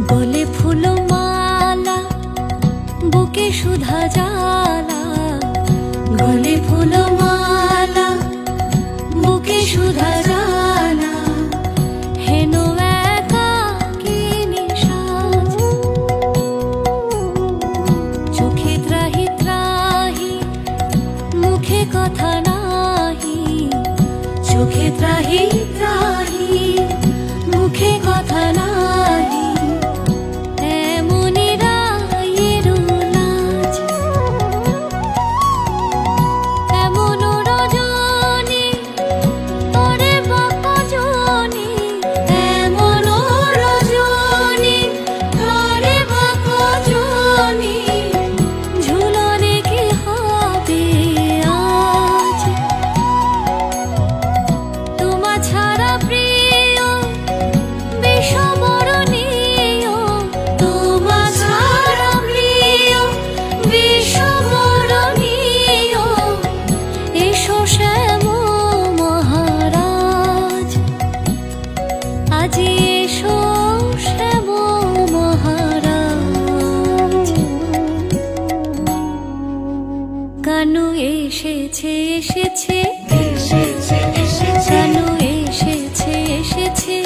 গলে ফুল মালা বুকে সুধা জালা গলে ফুল মালা বুকে সুধা জালা হেন ত্রাহি ত্রাহি, মুখে কথা নাহি। চোখে ত্রাহি ত্রাহি কানু এসেছে এসেছে। এসেছে এসেছে। কানু এসেছে এসেছে।